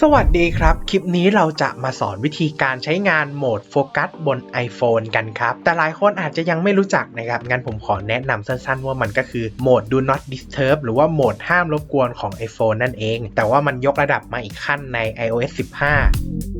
สวัสดีครับ คลิปนี้เราจะมาสอนวิธีการใช้งานโหมดโฟกัสบน iPhone กันครับ แต่หลายคนอาจจะยังไม่รู้จักนะครับ งั้นผมขอแนะนำสั้นๆ ว่ามันก็คือโหมด Do Not Disturb หรือว่าโหมดห้ามรบกวนของ iPhone นั่นเอง แต่ว่ามันยกระดับมาอีกขั้นใน iOS 15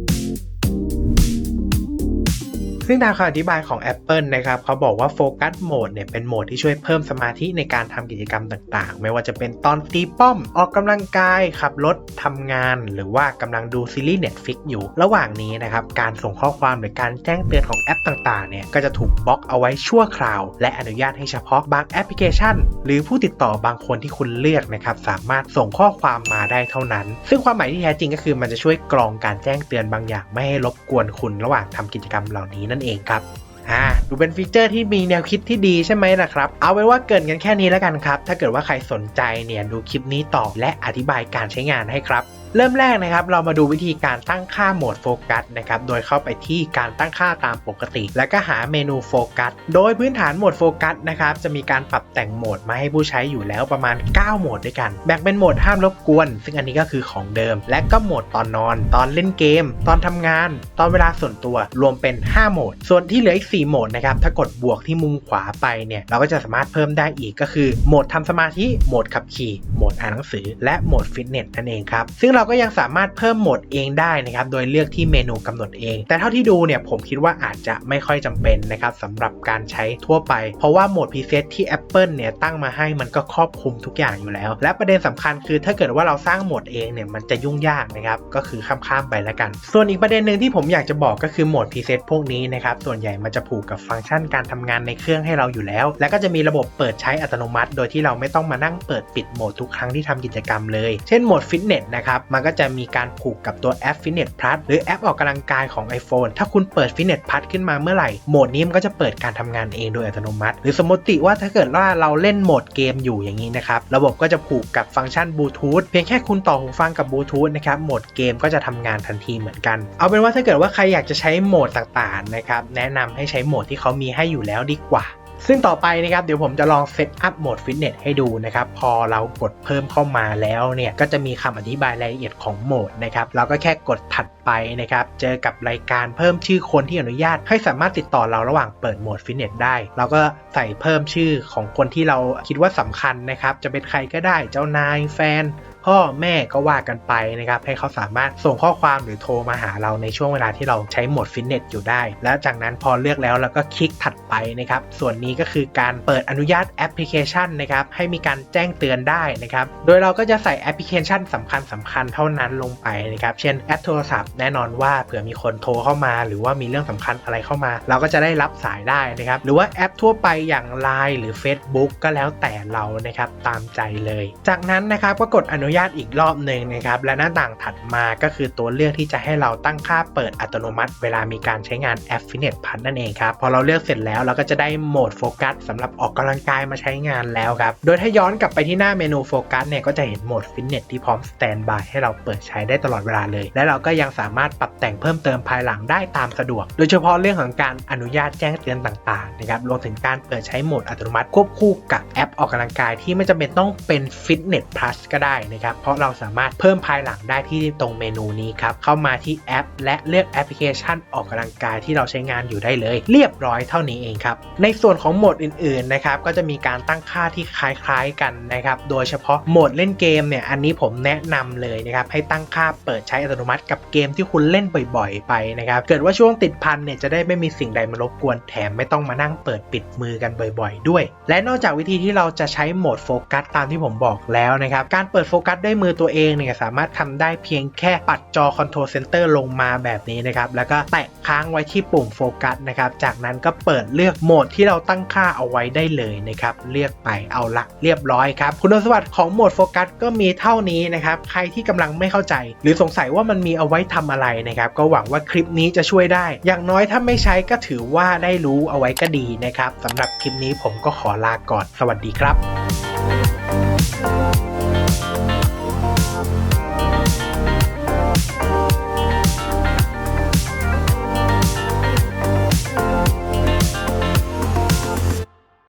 ซึ่งตามคำอธิบายของ Apple นะครับเขาบอกว่าโฟกัสโหมดเนี่ยเป็นโหมดที่ช่วยเพิ่มสมาธิในการทำกิจกรรมต่างๆ ไม่ว่าจะเป็นตอนตีป้อม ออกกำลังกาย ขับรถทำงาน หรือว่ากำลังดูซีรีส์ Netflix อยู่ ระหว่างนี้นะครับการส่งข้อความหรือการแจ้งเตือนของแอปต่างๆเนี่ยก็จะถูกบล็อกเอาไว้ชั่วคราว และอนุญาตให้เฉพาะบางแอปพลิเคชัน หรือผู้ติดต่อบางคนที่คุณเลือกนะครับสามารถส่งข้อความมาได้เท่านั้น ซึ่งความหมายที่แท้จริงก็คือมันจะช่วยกรองการแจ้งเตือนบางอย่าง ไม่ให้รบกวนคุณระหว่างทำกิจกรรมเหล่านี้นั่นเองครับอ่าดูเป็นฟีเจอร์ที่มีแนวคิดที่ดีใช่ไหมล่ะครับ เอาไว้ว่าเกินกันแค่นี้แล้วกันครับ ถ้าเกิดว่าใครสนใจเนี่ยดูคลิปนี้ต่อและอธิบายการใช้งานให้ครับ เริ่มแรกนะครับเรามาดูวิธีการตั้งค่าโหมดโฟกัสนะครับโดยเข้าไปที่การตั้งค่าตามปกติ แล้วก็หาเมนูโฟกัสโดยพื้นฐานโหมดโฟกัสนะครับจะมีการปรับแต่งโหมดมาให้ผู้ใช้อยู่แล้วประมาณ 9 โหมดด้วยกัน แบ่งเป็นโหมดห้ามรบกวน ซึ่งอันนี้ก็คือของเดิม และก็โหมดตอนนอน ตอนเล่นเกม ตอนทำงาน ตอนเวลาส่วนตัวรวมเป็น 5 โหมด ส่วนที่เหลืออีก 4 โหมดนะครับถ้ากดบวกที่มุมขวาไปเนี่ยเราก็จะสามารถเพิ่มได้อีกก็คือโหมดทำสมาธิโหมดขับขี่โหมดอ่านหนังสือ และโหมดฟิตเนสนั่นเองครับซึ่งเราก็ยังสามารถเพิ่มโหมดเองได้นะครับโดยเลือกที่เมนูกำหนดเอง แต่เท่าที่ดูเนี่ยผมคิดว่าอาจจะไม่ค่อยจำเป็นนะครับสำหรับการใช้ทั่วไป เพราะว่าโหมดพรีเซตที่ Apple เนี่ยตั้งมาให้มันก็ครอบคลุมทุกอย่างอยู่แล้ว และประเด็นสำคัญคือถ้าเกิดว่าเราสร้างโหมดเองเนี่ยมันจะยุ่งยากนะครับก็คือข้ามๆไปแล้วกัน ส่วนอีกประเด็นหนึ่งที่ผมอยากจะบอกก็คือโหมดพรีเซตพวกนี้นะครับส่วนใหญ่มันจะผูกกับฟังก์ชันการทำงานในเครื่องให้เราอยู่แล้ว และก็จะมีระบบเปิดใช้อัตโนมัติ โดยที่เราไม่ต้องมานั่งเปิดปิดโหมดทุกครั้งที่ทำกิจกรรมเลย เช่นโหมดฟิตเนสนะครับมันก็จะมีการผูกกับตัวแอป Fitness Plus หรือแอปออกกำลังกายของ iPhone ถ้าคุณเปิด Fitness Plus ขึ้นมาเมื่อไหร่โหมดนี้มันก็จะเปิดการทำงานเองโดยอัตโนมัติ หรือสมมติว่าถ้าเกิดว่าเราเล่นโหมดเกมอยู่อย่างนี้นะครับระบบก็จะผูกกับฟังก์ชันบลูทูธเพียงแค่คุณต่อหูฟังกับบลูทูธนะครับโหมดเกมก็จะทำงานทันทีเหมือนกัน เอาเป็นว่าถ้าเกิดว่าใครอยากจะใช้โหมดต่างๆนะครับแนะนำให้ใช้โหมดที่เขามีให้อยู่แล้วดีกว่า ซึ่งต่อไปนะครับเดี๋ยวผมจะลองเซตอัพโหมดฟิตเนสให้ดูนะครับพอเรากดเพิ่มเข้ามาแล้วเนี่ยก็จะมีคำอธิบายรายละเอียดของโหมดนะครับเราก็แค่กดถัดไปนะครับเจอกับรายการเพิ่มชื่อคนที่อนุญาต ให้สามารถติดต่อเราระหว่างเปิดโหมดฟิตเนสได้เราก็ใส่เพิ่มชื่อของคนที่เราคิดว่าสำคัญนะครับจะเป็นใครก็ได้เจ้านายแฟน พ่อแม่ก็ว่ากันไปนะครับให้เขาสามารถส่งข้อความหรือโทรมาหาเราในช่วงเวลาที่เราใช้โหมดฟิตเนสอยู่ได้ แล้วจากนั้นพอเลือกแล้วเราก็คลิกถัดไปนะครับส่วนนี้ก็คือการเปิดอนุญาตแอปพลิเคชันนะครับให้มีการแจ้งเตือนได้นะครับโดยเราก็จะใส่แอปพลิเคชันสำคัญสำคัญเท่านั้นลงไปนะครับเช่นแอปโทรศัพท์แน่นอนว่าเผื่อมีคนโทรเข้ามา หรือว่ามีเรื่องสำคัญอะไรเข้ามา เราก็จะได้รับสายได้นะครับหรือว่าแอปทั่วไปอย่าง Line หรือ Facebook ก็แล้วแต่เรานะครับตามใจเลย จากนั้นนะครับก็กดอนุญาตอีกรอบหนึ่งนะครับ และหน้าต่างถัดมาก็คือตัวเลือกที่จะให้เราตั้งค่าเปิดอัตโนมัติ เวลามีการใช้งานแอป Fitness Plus นั่นเองครับ พอเราเลือกเสร็จแล้วเราก็จะได้โหมดโฟกัสสำหรับออกกำลังกายมาใช้งานแล้วครับ โดยถ้าย้อนกลับไปที่หน้าเมนูโฟกัสเนี่ยก็จะเห็นโหมดฟิตเนสที่พร้อมสแตนบายให้เราเปิดใช้ได้ตลอดเวลาเลย และเราก็ยังสามารถปรับแต่งเพิ่มเติมภายหลังได้ตามสะดวก โดยเฉพาะเรื่องของการอนุญาตแจ้งเตือนต่างๆนะครับรวมถึงการเปิดใช้โหมดอัตโนมัติควบคู่กับแอปออกกำลังกายที่ไม่จำเป็นต้องเป็น Fitness Plus ก็ได้นะครับเพราะเราสามารถเพิ่มภายหลังได้ที่ตรงเมนูนี้ครับเข้ามาที่แอป และเลือกแอปพลิเคชันออกกำลังกายที่เราใช้งานอยู่ได้เลย เรียบร้อยเท่านี้เองครับในส่วนของโหมดอื่นๆนะครับก็จะมีการตั้งค่าที่คล้ายๆกันนะครับโดยเฉพาะโหมดเล่นเกมเนี่ยอันนี้ผมแนะนำเลยนะครับให้ตั้งค่าเปิดใช้อัตโนมัติกับเกมที่คุณเล่นบ่อยๆ ไปนะครับเกิดว่าช่วงติดพันเนี่ยจะได้ไม่มีสิ่งใดมารบกวนแถมไม่ต้องมานั่งเปิดปิดมือกันบ่อย ๆ ด้วย และนอกจากวิธีที่เราจะใช้โหมดโฟกัสตามที่ผมบอกแล้วนะครับการเปิดโฟกัสด้วยมือตัวเองเนี่ยสามารถทำได้เพียงแค่ปัดจอคอนโทรลเซนเตอร์ลงมาแบบนี้นะครับ แล้วก็แตะค้างไว้ที่ปุ่มโฟกัสนะครับ จากนั้นก็เปิดเลือกโหมดที่เราตั้งค่าเอาไว้ได้เลยนะครับ เลือกไปเอาละเรียบร้อยครับ คุณสมบัติของโหมดโฟกัสก็มีเท่านี้นะครับ ใครที่กำลังไม่เข้าใจ หรือสงสัยว่ามันมีเอาไว้ทำอะไรนะครับ ก็หวังว่าคลิปนี้จะช่วยได้ อย่างน้อยถ้าไม่ใช้ก็ถือว่าได้รู้เอาไว้ก็ดีนะครับสำหรับคลิปนี้ผมก็ขอลาก่อน สวัสดีครับ